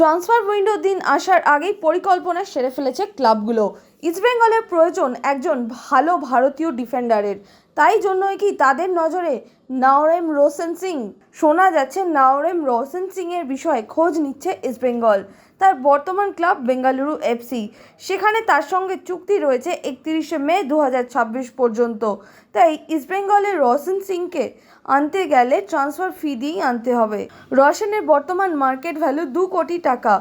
Transfer window দিন আসার আগেই পরিকল্পনা সেরে ফেলেছে ক্লাবগুলো। ইস্টবেঙ্গলের প্রয়োজন একজন ভালো ভারতীয় ডিফেন্ডারের। তাই জন্যই কি তাদের নজরে নাওরেম রোশন সিং? শোনা যাচ্ছে নাওরেম রোশন সিংয়ের বিষয়ে খোঁজ নিচ্ছে ইস্টবেঙ্গল তার বর্তমান ক্লাব বেঙ্গালুরু এফসি। সেখানে তার সঙ্গে চুক্তি রয়েছে একত্রিশে মে দু হাজার ছাব্বিশ পর্যন্ত। তাই ইস্টবেঙ্গলের রোশন সিংকে আনতে গেলে ট্রান্সফার ফি দিয়েই আনতে হবে। রশনের বর্তমান মার্কেট ভ্যালু দু কোটি টাকা।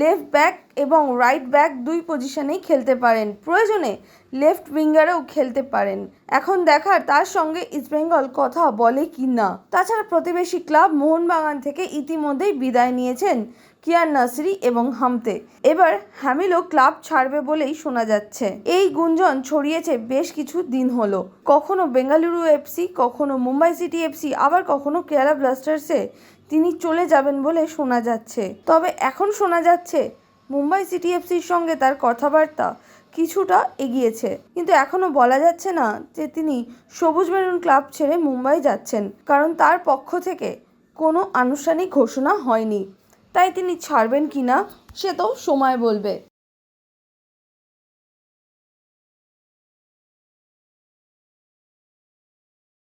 লেফট ব্যাক এবং রাইট ব্যাক দুই পজিশনেই খেলতে পারেন। প্রয়োজনে লেফট উইঙ্গারেও খেলতে পারেন। এখন দেখার তার সঙ্গে ইস্টবেঙ্গল কথা বলে কি না? তাছাড়া প্রতিবেশী ক্লাব মোহনবাগান থেকে ইতিমধ্যেই বিদায় নিয়েছেন কিয়ার নাসরি এবং হামতে। এবার হ্যামিলও ক্লাব ছাড়বে বলেই শোনা যাচ্ছে। এই গুঞ্জন ছড়িয়েছে বেশ কিছু দিন হলো। কখনো বেঙ্গালুরু এফসি, কখনো মুম্বাই সিটি এফসি, আবার কখনো কেরালা ব্লাস্টার্সে তিনি চলে যাবেন বলে শোনা যাচ্ছে। তবে এখন শোনা যাচ্ছে মুম্বাই সিটি এফসির সঙ্গে তার কথাবার্তা কিছুটা এগিয়েছে। কিন্তু এখনও বলা যাচ্ছে না যে তিনি সবুজ মেরুন ক্লাব ছেড়ে মুম্বাই যাচ্ছেন, কারণ তার পক্ষ থেকে কোনো আনুষ্ঠানিক ঘোষণা হয়নি। তাই তিনি ছাড়বেন কি না, সে তো সময় বলবে।